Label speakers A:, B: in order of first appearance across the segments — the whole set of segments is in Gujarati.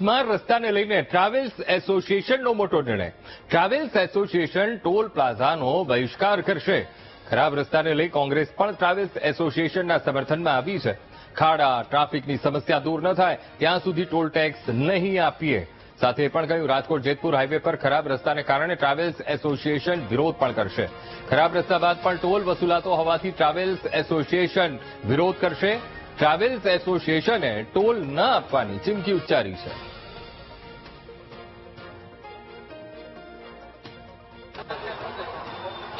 A: સ્માર્ટ રસ્તાને લઈને ટ્રાવેલ્સ એસોસિએશનનો મોટો નિર્ણય. ટ્રાવેલ્સ એસોસિએશન ટોલ પ્લાઝાનો બહિષ્કાર કરશે. ખરાબ રસ્તાને લઈ કોંગ્રેસ પણ ટ્રાવેલ્સ એસોસિએશનના સમર્થનમાં આવી છે. ખાડા, ટ્રાફિકની સમસ્યા દૂર ન થાય, ત્યાં સુધી ટોલ ટેક્સ નહીં આપીએ. સાથે પણ કહ્યું, રાજકોટ જેતપુર હાઈવે પર ખરાબ રસ્તાને કારણે ટ્રાવેલ્સ એસોસિએશન વિરોધ પણ કરશે. ખરાબ રસ્તા બાદ પણ ટોલ વસૂલાતો હોવાથી ટ્રાવેલ્સ એસોસિએશન વિરોધ કરશે. ટ્રાવેલ્સ એસોસિએશને ટોલ ન આપવાની ચીમકી ઉચ્ચારી છે.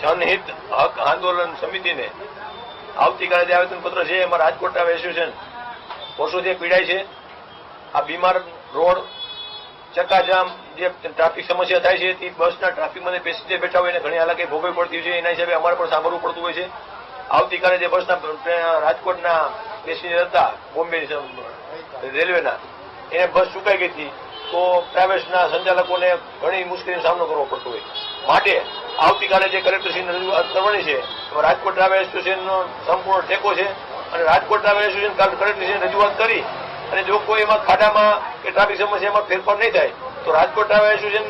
B: જનહિત હક આંદોલન સમિતિને આવતીકાલે જે આવેદનપત્ર છે એમાં રાજકોટ એસોસિએશન વર્ષોથી પીડાય છે. આ બીમાર રોડ ચક્કાજામ જે ટ્રાફિક સમસ્યા થાય છે તે બસના ટ્રાફિકમાં પેસેન્જર બેઠા હોય એને ઘણી હાલાકી ભોગવી પડતી છે. એના હિસાબે અમારે પણ સાંભળવું પડતું હોય છે. આવતીકાલે જે બસના, રાજકોટના પેસેન્જર હતા, બોમ્બે રેલવેના. એને બસ ચૂકાઈ ગઈ હતી. તો ટ્રાવેલ્સના સંચાલકોને ઘણી મુશ્કેલીનો સામનો કરવો પડતો હોય. માટે આવતીકાલે જે કલેક્ટરશ્રીને રજૂઆત કરવાની છે રાજકોટ ટ્રાવેલ એસોસિએશનનો સંપૂર્ણ ટેકો છે અને રાજકોટ ટ્રાવેલ એસોસિએશન કાલ કલેક્ટરશ્રીને રજૂઆત કરી અને જો કોઈ એમાં ખાડામાં કે ટ્રાફિક સમસ્યામાં ફેરફાર નહીં થાય, તો રાજકોટ ટ્રાવેલ એસોસિએશન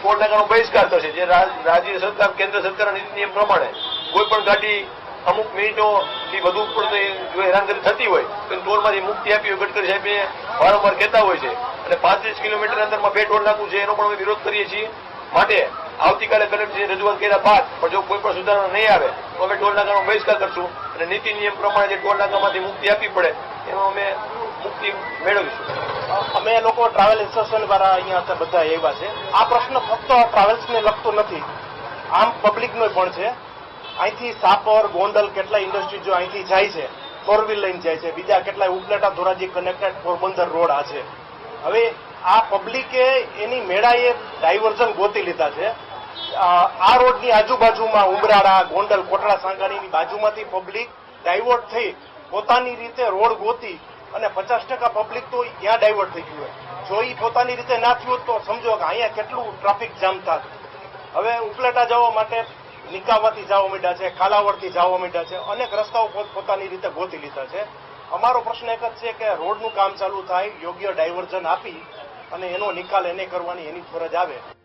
B: ટોલ નાકાનો બહિષ્કાર થશે જે રાજ્ય સરકાર, કેન્દ્ર સરકારના નીતિ નિયમ પ્રમાણે કોઈ પણ ગાડી અમુક મિનિટો થી પડતી જો હેરાનગતિ થતી હોય, તો ટોલમાંથી મુક્તિ આપી હોય ગડકરી સાહેબે વારંવાર કહેતા હોય છે. અને પાંત્રીસ કિલોમીટર અંદરમાં બે ટોલ નાખવું છે, એનો પણ અમે વિરોધ કરીએ છીએ. માટે આવતીકાલે કલેક્ટરશ્રીએ રજૂઆત કર્યા બાદ, પણ જો કોઈ પણ સુધારણા નહીં આવે, તો અમે ટોલ નાકાનો બહિષ્કાર કરશું. અને નીતિ નિયમ પ્રમાણે જે ટોલ નાકામાંથી મુક્તિ આપવી પડે, એમાં અમે મુક્તિ મેળવીશું.
C: અમે લોકો ટ્રાવેલ એસોસિએશન દ્વારા અહીંયા બધા એવા છે. આ પ્રશ્ન ફક્ત ટ્રાવેલ્સને લગતો નથી. આમ પબ્લિકનો પણ છે. અહીંથી સાપર, ગોંડલ કેટલા ઇન્ડસ્ટ્રી જો અહીંથી જાય છે ફોર વ્હીલ લઈને જાય છે. બીજા કેટલાય ઉપલેટા, ધોરાજી કનેક્ટેડ પોરબંદર રોડ આ છે. હવે આ પબ્લિકે એની મેળાએ ડાયવર્ઝન ગોતી લીધા છે. આ આ રોડની આજુબાજુમાં ઉમરાળા, ગોંડલ, કોટડા, સાંગાણીની બાજુમાંથી પબ્લિક ડાયવર્ટ થઈ પોતાની રીતે રોડ ગોતી અને પચાસ ટકા પબ્લિક તો ત્યાં ડાયવર્ટ થઈ ગયું હોય. જો એ પોતાની રીતે ના થયું તો સમજો કે અહીંયા કેટલું ટ્રાફિક જામ થાત. હવે ઉપલેટા જવા માટે નિકાવાથી જવા માંડ્યા છે, ખાલાવડથી જવા માંડ્યા છે, અનેક રસ્તાઓ પોત- પોતાની રીતે ગોતી લીધા છે. અમારો પ્રશ્ન એક જ છે કે રોડનું કામ ચાલુ થાય, યોગ્ય ડાયવર્ઝન આપી અને એનો નિકાલ એને કરવાની એની ફરજ આવે.